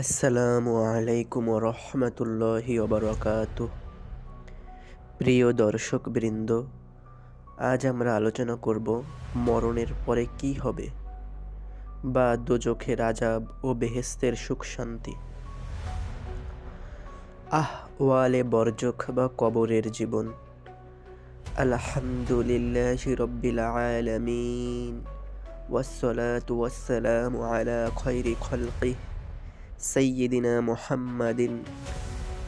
আসসালামু আলাইকুম রহমতুল্লাহি ওবরাকাত প্রিয় দর্শক বৃন্দ আজ আমরা আলোচনা করব মরণের পরে কি হবে বা দোজখের আজাব ও বেহেস্তের সুখ শান্তি আহ ওয়ালে বরজখ বা কবরের জীবন আলহামদুলিল্লাহ রব্বিল আলামিন والصلاة والسلام على خير خلقه سيدنا محمد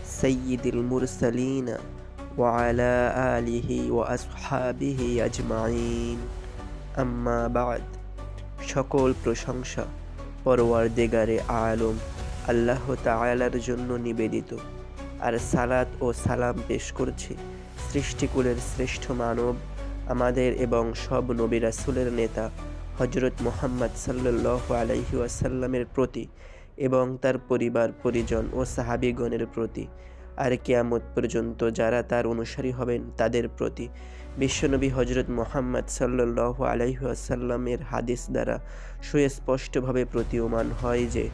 سيد المرسلين وعلى آله وأصحابه أجمعين أما بعد সকল প্রশংসা পরওয়ার দেগারে আলম আল্লাহ তাআলার জন্য নিবেদিত আর সালাত ও সালাম পেশ করছি সৃষ্টিকুলের শ্রেষ্ঠ মানব আমাদের এবং সব নবী রাসূলের নেতা হজরত মোহাম্মদ সাল্লাহ আলাইহি ওয়াসাল্লামের প্রতি এবং তার পরিবার, পরিজন ও সাহাবিগণের প্রতি। আর কেয়ামত পর্যন্ত যারা তার অনুসারী হবেন, তাদের প্রতি বিশ্বনবী হজরত মোহাম্মদ সাল্লাহ আলাইসাল্লামের হাদিস দ্বারা সুস্পষ্টভাবে প্রতীয়মান হয় যে,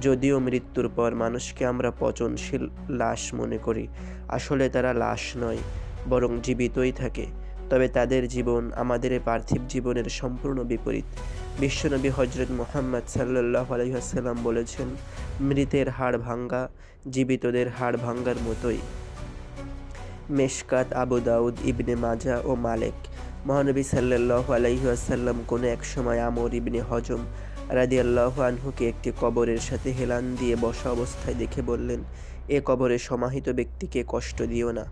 যদিও মৃত্যুর পর মানুষকে আমরা পচনশীল লাশ মনে করি, আসলে তারা লাশ নয়, বরং জীবিতই থাকে। তবে তাদের জীবন আমাদের পার্থিব জীবনের সম্পূর্ণ বিপরীত। বিশ্বনবী হজরত মোহাম্মদ সাল্লাহ আলহিহাসাল্লাম বলেছেন, মৃতের হাড় ভাঙ্গা, জীবিতদের হাড় ভাঙ্গার মতোই। মেশকাত আবু দাউদ, ইবনে মাজা ও মালেক। মহানবী সাল্লাহ আলাইহাসাল্লাম কোনো এক সময় আমর ইবনে হজম রাদি আল্লাহ আনহুকে একটি কবরের সাথে হেলান দিয়ে বসা অবস্থায় দেখে বললেন, এ কবরে সমাহিত ব্যক্তিকে কষ্ট দিও না।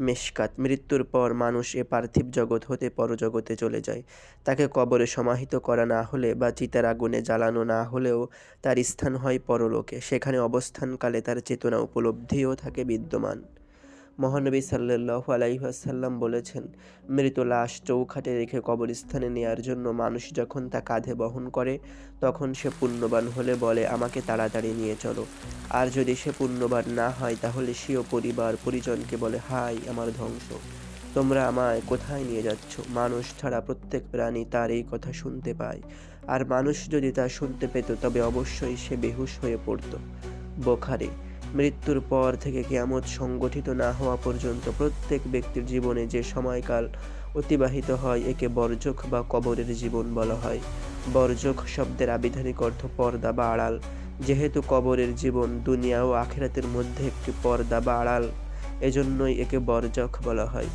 মেশকাত, মৃত্যুর পর মানুষ এ পার্থিব জগৎ হতে পরজগতে চলে যায়। তাকে কবরে সমাহিত করা না হলে বা চিতার আগুনে জ্বালানো না হলেও তার স্থান হয় পরলোকে। সেখানে অবস্থানকালে তার চেতনা উপলব্ধিও থাকে বিদ্যমান। মহানবী সাল্লাহ আলাইসাল্লাম বলেছেন, মৃত লাশ চৌখাটে রেখে কবরস্থানে নেয়ার জন্য মানুষ যখন তা কাঁধে বহন করে, তখন সে পুণ্যবান হলে বলে, আমাকে তাড়াতাড়ি নিয়ে চলো। আর যদি সে পুণ্যবান না হয়, তাহলে সেও পরিবার পরিজনকে বলে, হাই, আমার ধ্বংস। তোমরা আমায় কোথায় নিয়ে যাচ্ছ? মানুষ ছাড়া প্রত্যেক প্রাণী তার এই কথা শুনতে পায়। আর মানুষ যদি তা শুনতে পেত, তবে অবশ্যই সে বেহুশ হয়ে পড়ত। বোখারে, মৃত্যুর পর থেকে কেয়ামত সংগঠিত না হওয়া পর্যন্ত প্রত্যেক ব্যক্তির জীবনে যে সময়কাল অতিবাহিত হয়, একে বর্জক বা কবরের জীবন বলা হয়। বর্জক শব্দের আবিধানিক অর্থ পর্দা বা আড়াল। যেহেতু কবরের জীবন দুনিয়া ও আখেরাতের মধ্যে একটি পর্দা বা আড়াল, এজন্যই একে বর্জক বলা হয়।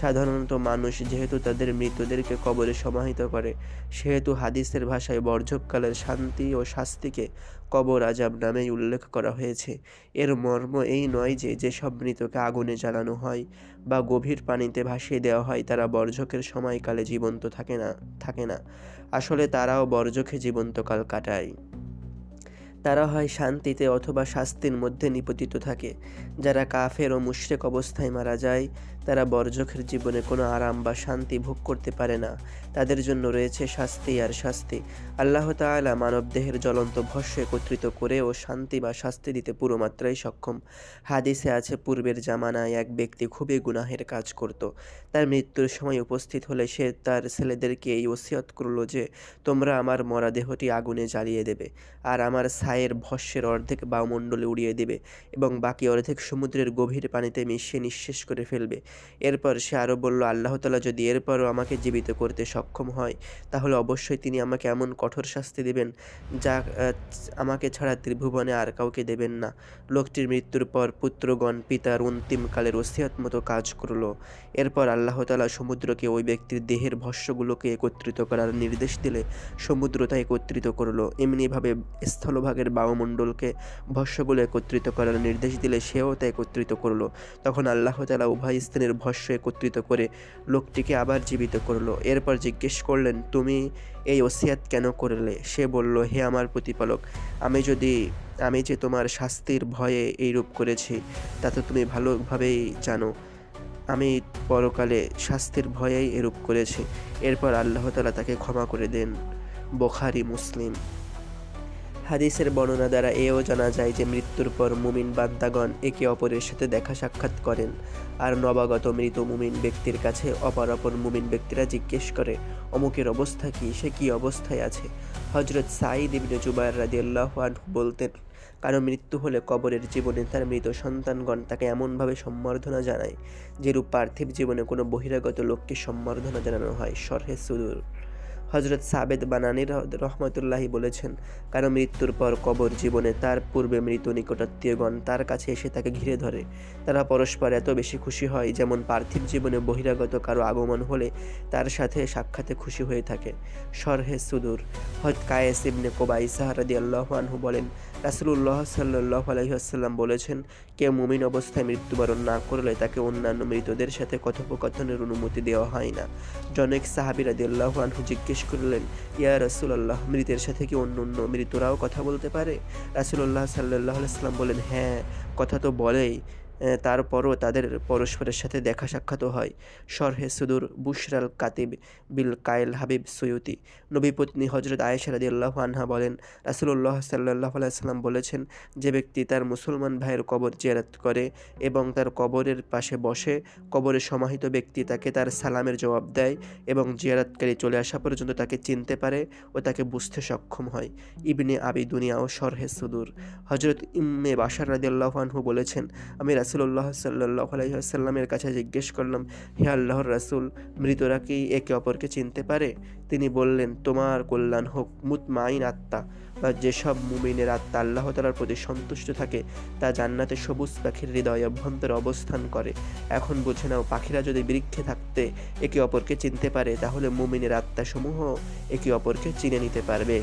সাধারণত মানুষ যেহেতু তাদের মৃতদেরকে কবরে সমাহিত করে, সেহেতু হাদিসের ভাষায় বর্জককালের শান্তি ও শাস্তিকে কবর আজাব নামেই উল্লেখ করা হয়েছে। এর মর্ম এই নয় যে যেসব মৃতকে আগুনে জ্বালানো হয় বা গভীর পানিতে ভাসিয়ে দেওয়া হয়, তারা বর্জকের সময়কালে জীবন্ত থাকে না থাকে না। আসলে তারাও বর্জকে জীবন্তকাল কাটায়। তারা হয় শান্তিতে অথবা শাস্তির মধ্যে নিপতিত থাকে। যারা কাফের ও মুশরেক অবস্থায় মারা যায় তারা বর্জকের জীবনে কোনো আরাম বা শান্তি ভোগ করতে পারে না। তাদের জন্য রয়েছে শাস্তি আর শাস্তি। আল্লাহ তালা মানবদেহের জ্বলন্ত ভস্য একত্রিত করে ও শান্তি বা শাস্তি দিতে পুরো মাত্রায় সক্ষম। হাদিসে আছে, পূর্বের জামানায় এক ব্যক্তি খুবই গুনাহের কাজ করত। তার মৃত্যুর সময় উপস্থিত হলে সে তার ছেলেদেরকে এই ওসিয়ত করল যে, তোমরা আমার মরা দেহটি আগুনে জ্বালিয়ে দেবে আর আমার ছায়ের ভস্যের অর্ধেক বায়ুমণ্ডলে উড়িয়ে দেবে এবং বাকি অর্ধেক সমুদ্রের গভীর পানিতে মিশিয়ে নিঃশেষ করে ফেলবে। এরপর সে আরও বলল, আল্লাহ তালা যদি এরপরও আমাকে জীবিত করতে সক্ষম হয়, তাহলে অবশ্যই তিনি আমাকে এমন কঠোর শাস্তি দেবেন, যা আমাকে ছাড়া ত্রিভুবনে আর কাউকে দেবেন না। লোকটির মৃত্যুর পর পুত্রগণ পিতার অন্তিমকালের ওসিয়াত মতো কাজ করল। এরপর আল্লাহ তালা সমুদ্রকে ওই ব্যক্তির দেহের ভস্যগুলোকে একত্রিত করার নির্দেশ দিলে সমুদ্র তা একত্রিত করল। এমনিভাবে স্থলভাগের বায়ুমণ্ডলকে ভস্যগুলো একত্রিত করার নির্দেশ দিলে সেও তা একত্রিত করল। তখন আল্লাহ তালা উভয় স্থানের ভস্য একত্রিত করে লোকটিকে আবার জীবিত করল। এরপর জিজ্ঞেস করলেন, তুমি এই ওসিয়াত কেন করলে? সে বলল, হে আমার প্রতিপালক, আমি যদি, আমি যে তোমার শাস্তির ভয়ে এই রূপ করেছি, তা তো তুমি ভালোভাবেই জানো। আমি পরকালে শাস্তির ভয়েই এরূপ করেছি। এরপর আল্লাহ তালা তাকে ক্ষমা করে দেন। বোখারি, মুসলিম। হাদিসের বর্ণনা দ্বারা এও জানা যায় যে মৃত্যুর পর মুমিন বাদ্দাগণ একে অপরের সাথে দেখা সাক্ষাৎ করেন। আর নবাগত মৃত মুমিন ব্যক্তির কাছে অপর অপর মুমিন ব্যক্তিরা জিজ্ঞেস করে, অমুকের অবস্থা কি? সে কি অবস্থায় আছে? হজরত সাঈদ ইবনে জুবাইর রাদিয়াল্লাহু আনহু বলতেন কারণ মৃত্যু হলে কবরের জীবনে তার মৃত সন্তানগণ তাকে এমনভাবে সম্বর্ধনা জানায়, যেরূপ পার্থিব জীবনে কোনো বহিরাগত লোককে সম্বর্ধনা জানানো হয় সরহে সুদূর। হজরত সাবেদ বানানি রহমতুল্লাহি বলেছেন, কারও মৃত্যুর পর কবর জীবনে তার পূর্বে মৃত নিকটাত্মীয়গণ তার কাছে এসে তাকে ঘিরে ধরে। তারা পরস্পর এত বেশি খুশি হয় যেমন পার্থিব জীবনে বহিরাগত কারও আগমন হলে তার সাথে সাক্ষাতে খুশি হয়ে থাকে। সরহে সুদূর হজ কায়েস ইবনে কোবাই সাহারাদি আল্লাহ আনহু বলেন রাসুল্লাহ সাল্লাহ আলহিহাসাল্লাম বলেছেন, কেউ মুমিন অবস্থায় মৃত্যুবরণ না করলে তাকে অন্যান্য মৃতদের সাথে কথোপকথনের অনুমতি দেওয়া হয় না। জনেক সাহাবির রাদি আল্লাহ আনহু জিজ্ঞেস করলেন, ইয়া রাসুলাল্লাহ, মৃতের সাথে কি অন্য অন্য মৃতরাও কথা বলতে পারে? রাসুল্লাহ সাল্লাহ আলাইসাল্লাম বলেন হ্যাঁ কথা তো বলেই। তারপরও তাদের পরস্পরের সাথে দেখা সাক্ষাৎও হয়। শরহে সুদূর বুশরাল কাতিব বিল কায়েল হাবিব সৈয়তি নবীপত্নী হজরত আয়েশা রাদি আল্লাহ আনহা বলেন রাসুল্লাহ সাল্লাহ আলাইসাল্লাম বলেছেন, যে ব্যক্তি তার মুসলমান ভাইয়ের কবর জিয়ারত করে এবং তার কবরের পাশে বসে কবরে সমাহিত ব্যক্তি তাকে তার সালামের জবাব দেয় এবং জিয়ারতকারী চলে আসা পর্যন্ত তাকে চিনতে পারে ও তাকে বুঝতে সক্ষম হয়। ইবনে আবি দুনিয়া ও শরহে সুদূর। হজরত ইম্মে বাসার রাদি আল্লাহ আনহু বলেছেন, আমি রাসুল্লাহ সাল্লাহ আলাইসাল্লামের কাছে জিজ্ঞেস করলাম, হে আল্লাহর রাসুল, মৃতরা কি একে অপরকে চিনতে পারে? তিনি বললেন, তোমার কল্যাণ হোক, মুতমাইন আত্মা বা যেসব মুমিনের আত্মা আল্লাহ তালার প্রতি সন্তুষ্ট থাকে, তা জান্নাতে সবুজ পাখির হৃদয় অভ্যন্তরে অবস্থান করে। এখন বুঝে নাও, পাখিরা যদি বৃক্ষে থাকতে একে অপরকে চিনতে পারে, তাহলে মুমিনের আত্মাসমূহ একে অপরকে চিনে নিতে পারবে।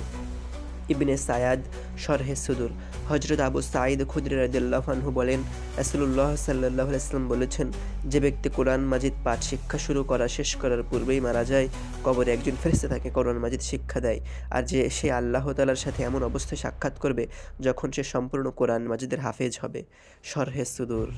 ইবনে সায়াদ শরহে সুদুর। হজরত আবু সাঈদ খুদ্রি রাদিল্লাহানহু বলেন রাসুল্লাহ সাল্লাহ ইসলাম বলেছেন, যে ব্যক্তি কোরআন মাজিদ পাঠ শিক্ষা শুরু করা, শেষ করার পূর্বেই মারা যায়, কবরে একজন ফেরেস্তা তাকে কোরআন মাজিদ শিক্ষা দেয়। আর যে সে আল্লাহ তালার সাথে এমন অবস্থায় সাক্ষাৎ করবে, যখন সে সম্পূর্ণ কোরআন মাজিদের হাফেজ হবে। শরহে সুদূর।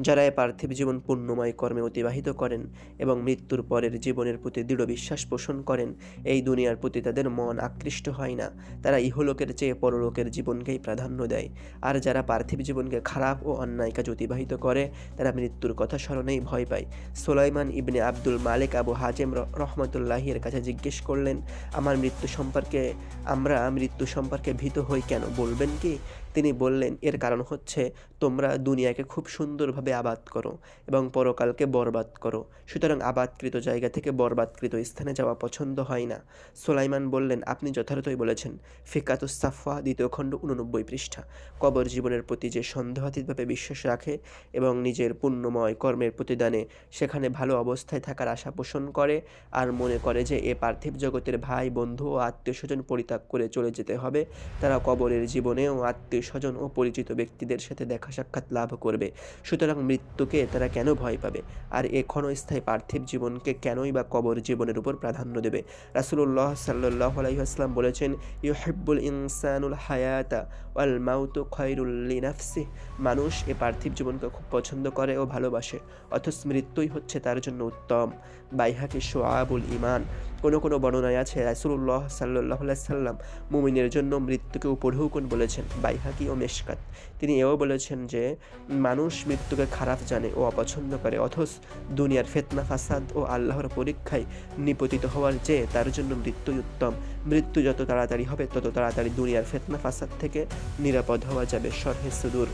যারা এ পার্থিব জীবন পুণ্যময় কর্মে অতিবাহিত করেন এবং মৃত্যুর পরের জীবনের প্রতি দৃঢ় বিশ্বাস পোষণ করেন, এই দুনিয়ার প্রতি তাদের মন আকৃষ্ট হয় না। তারা ইহলোকের চেয়ে পরলোকের জীবনকেই প্রাধান্য দেয়। আর যারা পার্থিব জীবনকে খারাপ ও অন্যায় কাজ অতিবাহিত করে, তারা মৃত্যুর কথা স্মরণেই ভয় পায়। Sulaiman ibn Abdul Malik Abu Hazim রহমতুল্লাহির কাছে জিজ্ঞেস করলেন, আমার মৃত্যু সম্পর্কে, আমরা মৃত্যু সম্পর্কে ভীত হই কেন? বলবেন কি? তিনি বললেন, এর কারণ হচ্ছে তোমরা দুনিয়াকে খুব সুন্দরভাবে আবাদ করো এবং পরকালকে বরবাদ করো। সুতরাং আবাদকৃত জায়গা থেকে বরবাদকৃত স্থানে যাওয়া পছন্দ হয় না। সোলাইমান বললেন, আপনি যথার্থই বলেছেন ফিকাতুস সাফা দ্বিতীয় খণ্ড উননব্বই পৃষ্ঠা। কবর জীবনের প্রতি যে সন্দেহাতীতভাবে বিশ্বাস রাখে এবং নিজের পুণ্যময় কর্মের প্রতিদানে সেখানে ভালো অবস্থায় থাকার আশা পোষণ করে আর মনে করে যে এ পার্থিব জগতের ভাই, বন্ধু ও আত্মীয় স্বজন পরিত্যাগ করে চলে যেতে হবে, তারা কবরের জীবনেও আত্মীয় স্বজন ও পরিচিত ব্যক্তিদের সাথে দেখা সাক্ষাৎ লাভ করবে। সুতরাং মৃত্যুকে তারা কেন ভয় পাবে? আর এ ক্ষণস্থায়ী পার্থিব জীবনকে কেনই বা কবর জীবনের উপর প্রাধান্য দেবে? রাসুল্লাহ সাল্লাহ আলাইসাল্লাম বলেছেন, ইউহিব্বুল ইনসানুল হায়াতা ওয়াল মাউতু খয়রুল্লি নাফসি মানুষ এ পার্থিব জীবনকে খুব পছন্দ করে ও ভালোবাসে, অথচ মৃত্যুই হচ্ছে তার জন্য উত্তম। বাইহাকি সোয়াবুল ইমান কোনো কোনো বর্ণনায় আছে রাসুল্লাহ সাল্লাহ সাল্লাম মুমিনের জন্য মৃত্যুকে উপঢৌকন বলেছেন বাইহাকি ও মেশকাত। তিনি এও বলেছেন যে, মানুষ মৃত্যুকে খারাপ জানে ও অপছন্দ করে, অথচ দুনিয়ার ফেতনা, ফাসাদ ও আল্লাহর পরীক্ষায় নিপতিত হওয়ার চেয়ে তার জন্য মৃত্যুই উত্তম। মৃত্যু যত তাড়াতাড়ি হবে, তত তাড়াতাড়ি দুনিয়ার ফেতনা, ফাসাদ থেকে নিরাপদ হওয়া যাবে, সরহে সুদূর।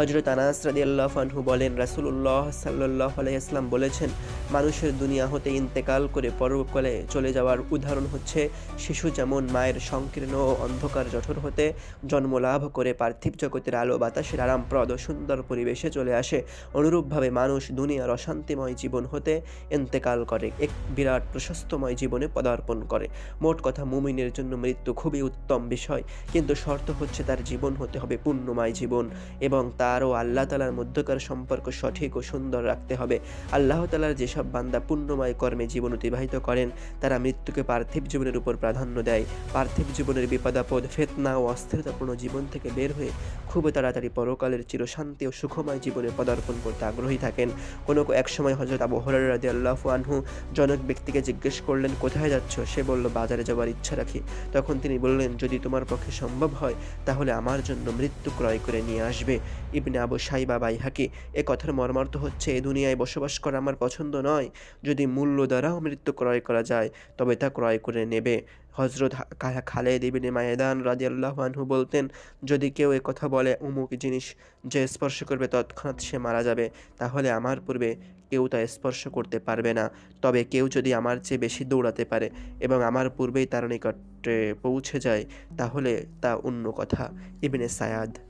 হজরত আনাস রাদি আল্লাহ আনহু বলেন রাসুল্লাহ সাল্লাহ আলাইসলাম বলেছেন, মানুষের দুনিয়া হতে ইন্তেকাল করে পরকালে চলে যাওয়ার উদাহরণ হচ্ছে শিশু যেমন মায়ের সংকীর্ণ ও অন্ধকার জঠর হতে জন্মলাভ করে পার্থিব জগতের আলো বাতাসের আরামপ্রদ ও সুন্দর পরিবেশে চলে আসে, অনুরূপভাবে মানুষ দুনিয়ার অশান্তিময় জীবন হতে ইন্তেকাল করে, এক বিরাট প্রশস্তময় জীবনে পদার্পণ করে। মোট কথা, মুমিনের জন্য মৃত্যু খুবই উত্তম বিষয়, কিন্তু শর্ত হচ্ছে তার জীবন হতে হবে পুণ্যময় জীবন এবং তার ও আল্লাহ তালার মধ্যকার সম্পর্ক সঠিক ও সুন্দর রাখতে হবে। আল্লাহ তালার যেসব বান্দা পুণ্যময় কর্মে জীবন অতিবাহিত করেন, তারা মৃত্যুকে পার্থিব জীবনের উপর প্রাধান্য দেয়। পার্থিব জীবনের বিপদাপদ, ফেতনা ও অস্থিরতাপূর্ণ জীবন থেকে বের হয়ে খুব তাড়াতাড়ি পরকালের চিরশান্তি ও সুখময় জীবনে পদার্পণ করতে আগ্রহী থাকেন। কোনো এক সময় হজরত আবু হরার রাজি আল্লাহ আনহু জনক ব্যক্তিকে জিজ্ঞেস করলেন, কোথায় যাচ্ছ? সে বলল, বাজারে যাওয়ার ইচ্ছা রাখি। তখন তিনি বললেন, যদি তোমার পক্ষে সম্ভব হয়, তাহলে আমার জন্য মৃত্যু ক্রয় করে নিয়ে আসবে। ইবনে আবু সাইবা বাইহাকি, এ কথার মর্মার্থ হচ্ছে, এ দুনিয়ায় বসবাস করা আমার পছন্দ নয়। যদি মূল্য দ্বারাও মৃত্যু ক্রয় করা যায়, তবে তা ক্রয় করে নেবে। হজরত খালেদ ইবনে মায়েদান রাজিয়াল্লাহ আনহু বলতেন, যদি কেউ কথা বলে অমুক জিনিস যে স্পর্শ করবে, তৎক্ষণাৎ সে মারা যাবে। তাহলে আমার পূর্বে কেউ তা স্পর্শ করতে পারবে না। তবে কেউ যদি আমার চেয়ে বেশি দৌড়াতে পারে এবং আমার পূর্বেই তার নিকটে পৌঁছে যায়, তাহলে তা অন্য কথা। ইবনে সায়াদ।